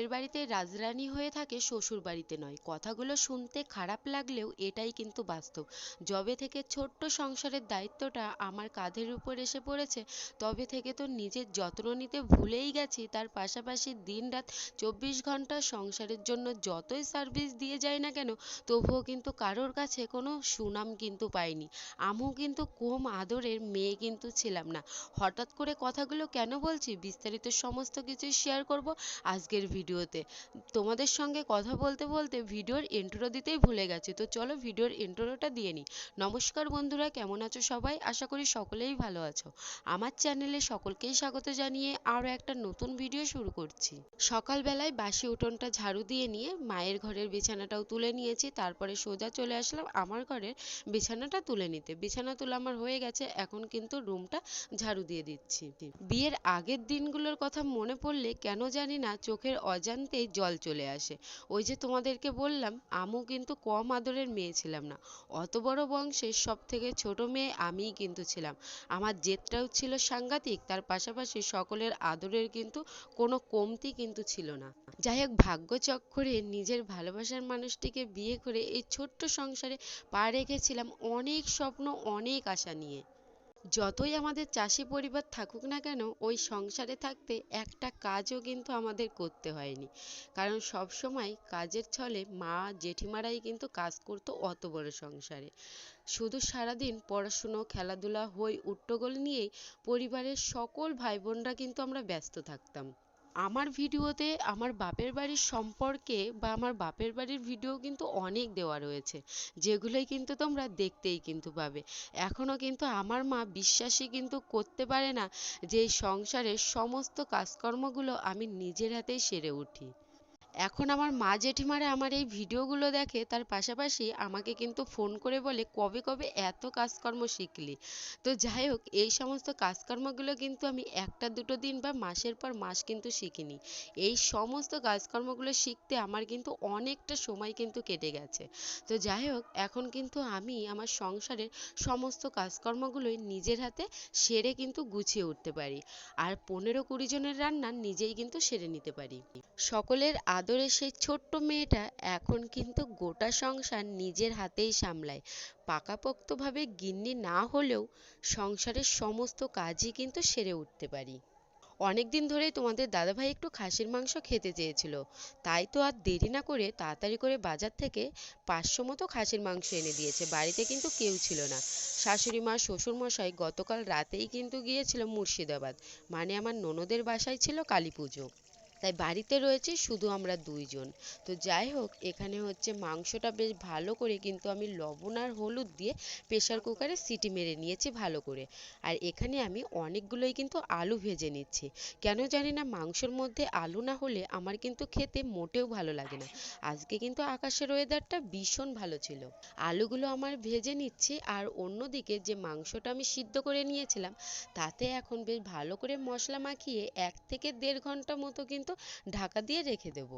বাপের বাড়িতে রাজরানী হয়ে থাকে শ্বশুর বাড়িতে নয়। কথাগুলো শুনতে খারাপ লাগলেও এটাই কিন্তু বাস্তব। যবে থেকে ছোট্ট সংসারের দায়িত্বটা আমার কাঁধের উপর এসে পড়েছে, তবে থেকে তো নিজের যত্ন নিতে ভুলেই গেছি। তার পাশাপাশি দিনরাত চব্বিশ ঘণ্টা সংসারের জন্য যতই সার্ভিস দিয়ে যাই না কেন, তবুও কিন্তু কারোর কাছে কোনো সুনাম কিন্তু পাইনি। আমিও কিন্তু কম আদরের মেয়ে কিন্তু ছিলাম না। হঠাৎ করে কথাগুলো কেন বলছি? বিস্তারিত সমস্ত কিছুই শেয়ার করব আজকের ভিডিওতে। তোমাদের সঙ্গে কথা বলতে বলতে ভিডিওর ইন্ট্রো দিতেই ভুলে গেছি। তো চলো ভিডিওর ইন্ট্রোটা দিয়ে নিই নমস্কার বন্ধুরা, কেমন আছো সবাই? আশা করি সকলেই ভালো আছো। আমার চ্যানেলে সকলকেই স্বাগত জানিয়ে আরও একটা নতুন ভিডিও শুরু করছি। সকালবেলায় বাসি উঠোনটা ঝাড়ু দিয়ে নিয়ে মায়ের ঘরের বিছানাটাও তুলে নিয়েছি। তারপরে সোজা চলে আসলাম আমার ঘরের বিছানাটা তুলে নিতে। বিছানা তোলা আমার হয়ে গেছে, এখন কিন্তু রুমটা ঝাড়ু দিয়ে দিচ্ছি। বিয়ের আগের দিনগুলোর কথা মনে পড়লে কেন জানি না চোখের অজান্তেই জল চলে আসে। ওই যে তোমাদেরকে বললাম আমু কিন্তু কম আদরের মেয়ে ছিলাম না। অত বড় বংশের সব থেকে ছোট মেয়ে আমিই কিন্তু ছিলাম। আমার জেদটাও ছিল সাংঘাতিক, তার পাশাপাশি সকলের আদরের কিন্তু কোনো কমতি কিন্তু ছিল না। যাই হোক, ভাগ্য চক্করে নিজের ভালোবাসার মানুষটিকে বিয়ে করে এই ছোট্ট সংসারে পা রেখেছিলাম অনেক স্বপ্ন, অনেক আশা নিয়ে। যতই আমাদের চাষি পরিবার থাকুক না কেন, ওই সংসারে থাকতে একটা কাজও কিন্তু আমাদের করতে হয়নি। কারণ সব সময় কাজের ছলে মা, জেঠিমারাই কিন্তু কাজ করতো অত বড় সংসারে। শুধু সারাদিন পড়াশুনো, খেলাধুলা হই উট্টগোল নিয়েই পরিবারের সকল ভাই বোনরা কিন্তু আমরা ব্যস্ত থাকতাম। আমার ভিডিওতে আমার বাপের বাড়ির সম্পর্কে বা আমার বাপের বাড়ির ভিডিও কিন্তু অনেক দেওয়া রয়েছে, যেগুলোই কিন্তু তোমরা দেখতেই কিন্তু পাবে। এখনও কিন্তু আমার মা বিশ্বাসই কিন্তু করতে পারে না যে এই সংসারের সমস্ত কাজকর্মগুলো আমি নিজের হাতেই সেরে উঠি। এখন আমার মা জেঠিমারা আমার এই ভিডিওগুলো দেখে, তার পাশাপাশি আমাকে কিন্তু ফোন করে বলে, কবে কবে এত কাজকর্ম শিখলি? তো যাই হোক, এই সমস্ত কাজকর্মগুলো কিন্তু আমি একটা দুটো দিন বা মাসের পর মাস কিন্তু শিখিনি। এই সমস্ত কাজকর্মগুলো শিখতে আমার কিন্তু অনেকটা সময় কিন্তু কেটে গেছে। তো যাই হোক, এখন কিন্তু আমি আমার সংসারের সমস্ত কাজকর্মগুলোই নিজের হাতে সেরে কিন্তু গুছিয়ে উঠতে পারি। আর পনেরো কুড়ি জনের রান্না নিজেই কিন্তু সেরে নিতে পারি। সকলের আদরের সেই ছোট্ট মেয়েটা এখন কিন্তু গোটা সংসার নিজের হাতেই সামলায়। পাকাপোক্তভাবে গিন্নি না হলেও সংসারের সমস্ত কাজই কিন্তু সেরে উঠতে পারি। অনেক দিন ধরেই তোমাদের দাদাভাই একটু খাসির মাংস খেতে চেয়েছিল। তাই তো আর দেরি না করে তাড়াতাড়ি করে বাজার থেকে পাঁচশো মতো খাসির মাংস এনে দিয়েছে। বাড়িতে কিন্তু কেউ ছিল না। শাশুড়ি মা, শ্বশুর মশাই গতকাল রাতেই কিন্তু গিয়েছিল মুর্শিদাবাদ। মানে আমার ননদের বাসায় ছিল কালী পুজো তাই বাড়িতে রয়েছি শুধু আমরা দুইজন। তো যাই হোক, এখানে হচ্ছে মাংসটা বেশ ভালো করে কিন্তু আমি লবণ আর হলুদ দিয়ে প্রেসার কুকারে সিটি মেরে নিয়েছি ভালো করে। আর এখানে আমি অনেকগুলোই কিন্তু আলু ভেজে নিচ্ছি। কেন জানি না, মাংসর মধ্যে আলু না হলে আমার কিন্তু খেতে মোটেও ভালো লাগে না। আজকে কিন্তু আকাশের ওয়েদারটা ভীষণ ভালো ছিল। আলুগুলো আমার ভেজে নিচ্ছি আর অন্যদিকে যে মাংসটা আমি সিদ্ধ করে নিয়েছিলাম, তাতে এখন বেশ ভালো করে মশলা মাখিয়ে এক থেকে দেড় ঘণ্টা মতো কিন্তু ঢাকা দিয়ে রেখে দেবো।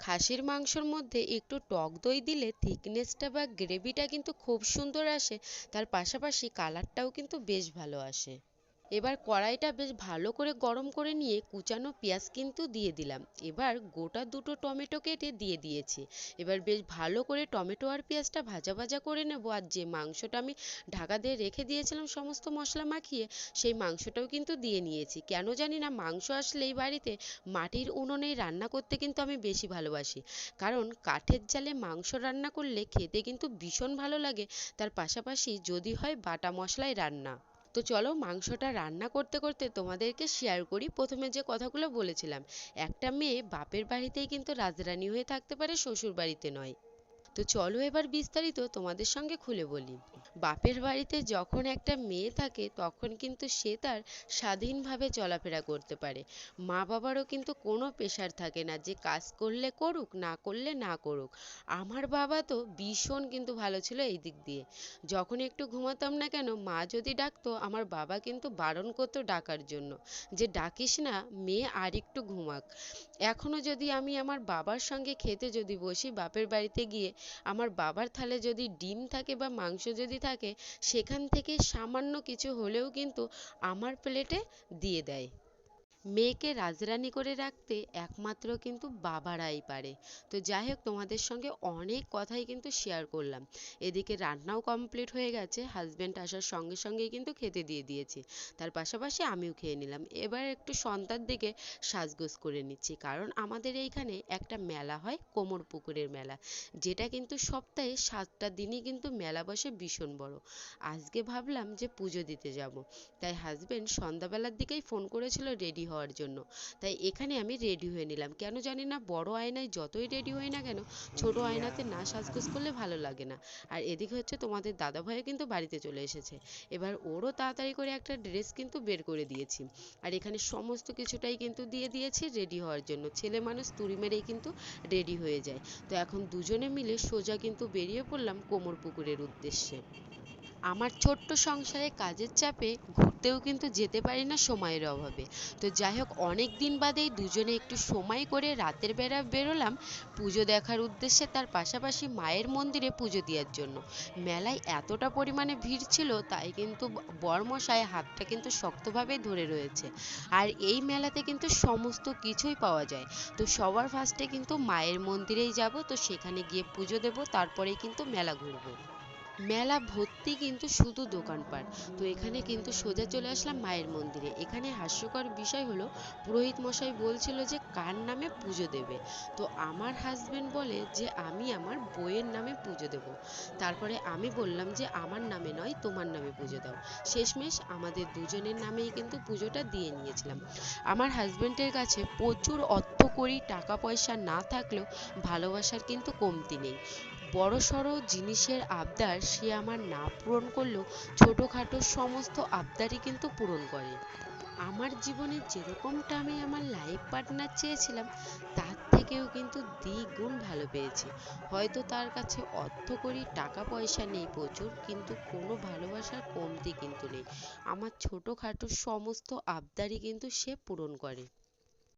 খাসির মাংসর মধ্যে একটু টক দই দিলে থিকনেসটা বা গ্রেভিটা কিন্তু খুব সুন্দর আসে, তার পাশাপাশি কালারটাও কিন্তু বেশ ভালো আসে। এবার কড়াইটা বেশ ভালো করে গরম করে নিয়ে কুচানো পেঁয়াজ কিন্তু দিয়ে দিলাম। এবার গোটা দুটো টমেটো কেটে দিয়ে দিয়েছি। এবার বেশ ভালো করে টমেটো আর পেঁয়াজটা ভাজা ভাজা করে নেব। আর যে মাংসটা আমি ঢাকা দিয়ে রেখে দিয়েছিলাম সমস্ত মশলা মাখিয়ে, সেই মাংসটাও কিন্তু দিয়ে নিয়েছি। কেন জানি না মাংস আসলেই বাড়িতে মাটির উনুনেই রান্না করতে কিন্তু আমি বেশি ভালোবাসি। কারণ কাঠের জালে মাংস রান্না করলে খেতে কিন্তু ভীষণ ভালো লাগে। তার পাশাপাশি যদি হয় বাটা মশলায় রান্না। তো চলো মাংসটা রান্না করতে করতে তোমাদেরকে শেয়ার করি। প্রথমে যে কথাগুলো বলেছিলাম, একটা মেয়ে বাপের বাড়িতেই কিন্তু রাজরানী হয়ে থাকতে পারে শ্বশুর বাড়িতে নয়। তো চলো এবার বিস্তারিত তোমাদের সঙ্গে খুলে বলি। বাপের বাড়িতে যখন একটা মেয়ে থাকে, তখন কিন্তু সে তার স্বাধীনভাবে চলাফেরা করতে পারে। মা বাবারও কিন্তু কোনো প্রেশার থাকে না যে কাজ করলে করুক, না করলে না করুক। আমার বাবা তো ভীষণ কিন্তু ভালো ছিল এই দিক দিয়ে। যখন একটু ঘুমাতাম না কেন, মা যদি ডাকতো, আমার বাবা কিন্তু বারণ করতো ডাকার জন্য যে, ডাকিস না, মেয়ে আর একটু ঘুমাক। এখনও যদি আমি আমার বাবার সঙ্গে খেতে যদি বসি বাপের বাড়িতে গিয়ে আমার বাবার থালে যদি ডিম থাকে বা মাংস যদি থাকে, সেখান থেকে সামান্য কিছু হলেও কিন্তু আমার প্লেটে দিয়ে দেয়। মেয়েকে রাজরানী করে রাখতে একমাত্র কিন্তু বাবারাই পারে। তো যাই হোক, তোমাদের সঙ্গে অনেক কথাই কিন্তু শেয়ার করলাম। এদিকে রান্নাও কমপ্লিট হয়ে গেছে হাজব্যান্ড আসার সঙ্গে সঙ্গেই কিন্তু খেতে দিয়ে দিয়েছি। তার পাশাপাশি আমিও খেয়ে নিলাম। এবার একটু সন্ধ্যার দিকে সাজগোজ করে নিচ্ছি। কারণ আমাদের এইখানে একটা মেলা হয়, কোমর পুকুরের মেলা। যেটা কিন্তু সপ্তাহে সাতটা দিনই কিন্তু মেলা বসে ভীষণ বড়। আজকে ভাবলাম যে পুজো দিতে যাব। তাই হাজবেন্ড সন্ধ্যাবেলার দিকেই ফোন করেছিল রেডি হওয়ার জন্য। তাই এখানে আমি রেডি হয়ে নিলাম। কেন জানি না, বড় আয়নায় যতই রেডি হই না কেন, ছোট আয়নাতে না সাজগোজ করলে ভালো লাগে না। আর এদিকে হচ্ছে তোমাদের দাদা ভাইও কিন্তু বাড়িতে চলে এসেছে। এবার ওরও তাড়াতাড়ি করে একটা ড্রেস কিন্তু বের করে দিয়েছি। আর এখানে সমস্ত কিছুটাই কিন্তু দিয়ে দিয়েছি রেডি হওয়ার জন্য। ছেলে মানুষ তুড়ি মেরেই কিন্তু রেডি হয়ে যায়। তো এখন দুজনে মিলে সোজা কিন্তু বেরিয়ে পড়লাম কোমর পুকুরের উদ্দেশ্যে। আমার ছোট্ট সংসারে কাজের চাপে ঘুরতেও কিন্তু যেতে পারি না সময়ের অভাবে। তো যাই হোক, অনেক দিন বাদেই দুজনে একটু সময় করে রাতের বেলা বেরোলাম পুজো দেখার উদ্দেশ্যে, তার পাশাপাশি মায়ের মন্দিরে পুজো দেওয়ার জন্য। মেলায় এতটা পরিমাণে ভিড় ছিল, তাই কিন্তু বরমশাই হাতটা কিন্তু শক্তভাবে ধরে রয়েছে। আর এই মেলাতে কিন্তু সমস্ত কিছুই পাওয়া যায়। তো সবার ফার্স্টে কিন্তু মায়ের মন্দিরেই যাব, তো সেখানে গিয়ে পুজো দেব, তারপরেই কিন্তু মেলা ঘুরবো। মেলা ভর্তি কিন্তু শুধু দোকানপাট। তো এখানে কিন্তু সোজা চলে আসলাম মায়ের মন্দিরে। এখানে হাস্যকর বিষয় হলো, পুরোহিত মশাই বলছিল যে কার নামে পুজো দেবে? তো আমার হাজবেন্ড বলে যে আমি আমার বইয়ের নামে পুজো দেব। তারপরে আমি বললাম যে আমার নামে নয়, তোমার নামে পুজো দাও। শেষমেশ আমাদের দুজনের নামেই কিন্তু পুজোটা দিয়ে নিয়েছিলাম। আমার হাজবেন্ডের কাছে প্রচুর অর্থকড়ি টাকা পয়সা না থাকলেও ভালোবাসার কিন্তু কমতি নেই। বড়সড় জিনিসের আবদার সে আমার না পূরণ করলেও ছোটোখাটো সমস্ত আবদারই কিন্তু পূরণ করে। আমার জীবনে যেরকমটা আমি আমার লাইফ পার্টনার চেয়েছিলাম, তার থেকেও কিন্তু দ্বিগুণ ভালো পেয়েছি। হয়তো তার কাছে অর্থকড়ি টাকা পয়সা নেই প্রচুর, কিন্তু কোনো ভালোবাসার কমতি কিন্তু নেই। আমার ছোটোখাটো সমস্ত আবদারই কিন্তু সে পূরণ করে।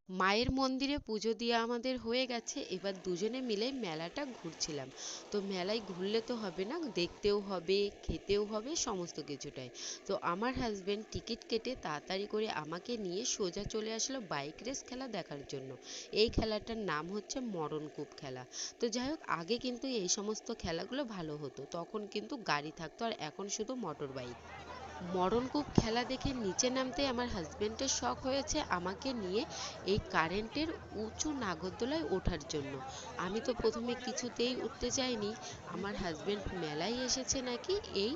মায়ের মন্দিরে পুজো দিয়ে আমাদের হয়ে গেছে। এবার দুজনে মিলে মেলাটা ঘুরছিলাম। তো মেলায় ঘুরলে তো হবে না, দেখতেও হবে, খেতেও হবে, সমস্ত কিছুটাই। তো আমার হাজবেন্ড টিকিট কেটে তাড়াতাড়ি করে আমাকে নিয়ে সোজা চলে আসলো বাইক রেস খেলা দেখার জন্য। এই খেলাটার নাম হচ্ছে মরণকূপ খেলা। তো যাই হোক, আগে কিন্তু এই সমস্ত খেলাগুলো ভালো হতো। তখন কিন্তু গাড়ি থাকতো আর এখন শুধু মোটর বাইক মরণকূপ খেলা দেখে নিচে নামতে আমার হাজবেন্ডের শখ হয়েছে আমাকে নিয়ে এই কারেন্টের উঁচু নাগরদোলায় ওঠার জন্য। আমি তো প্রথমে কিছুতেই উঠতে চাইনি। আমার হাজবেন্ড মেলায় এসেছে নাকি? এই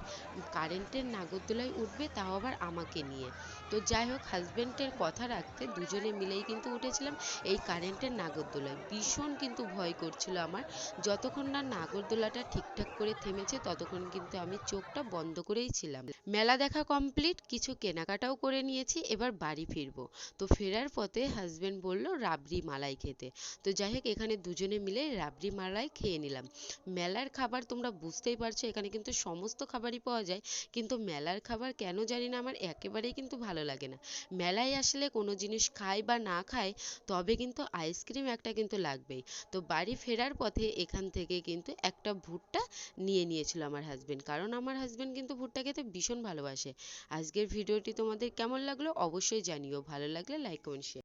কারেন্টের নাগরদোলায় উঠবে তাও আবার আমাকে নিয়ে। তো যাই হোক হাজবেন্ডের কথা রাখতে দুজনে মিলেই কিন্তু উঠেছিলাম এই কারেন্টের নাগরদোলায়। ভীষণ কিন্তু ভয় করছিল আমার। যতক্ষণ না নাগরদোলাটা ঠিকঠাক করে থেমেছে, ততক্ষণ কিন্তু আমি চোখটা বন্ধ করেই ছিলাম। মেলা দেখা কমপ্লিট কিছু কেনাকাটাও করে নিয়েছি, এবার বাড়ি ফিরবো। তো ফেরার পথে হাজবেন্ড বলল, রাবড়ি মালাই খেতে। তো যাই হোক, এখানে দুজনে মিলে রাবড়ি মালাই খেয়ে নিলাম। মেলার খাবার তোমরা বুঝতেই পারছ, এখানে কিন্তু সমস্ত খাবারই পাওয়া যায়। কিন্তু মেলার খাবার কেন জানি না, আমার একেবারেই কিন্তু ভালো লাগে না। মেলায় আসলে কোনো জিনিস খাই বা না খাই, তবে কিন্তু আইসক্রিম একটা কিন্তু লাগবেই। তো বাড়ি ফেরার পথে এখান থেকে কিন্তু একটা ভুট্টা নিয়ে নিয়েছিল আমার হাজবেন্ড কারণ আমার হাজবেন্ড কিন্তু ভুট্টা খেতে ভীষণ ভালোবাসে। আজকের ভিডিওটি তোমাদের কেমন লাগল অবশ্যই জানিও। ভালো লাগলে লাইক কমেন্ট শেয়ার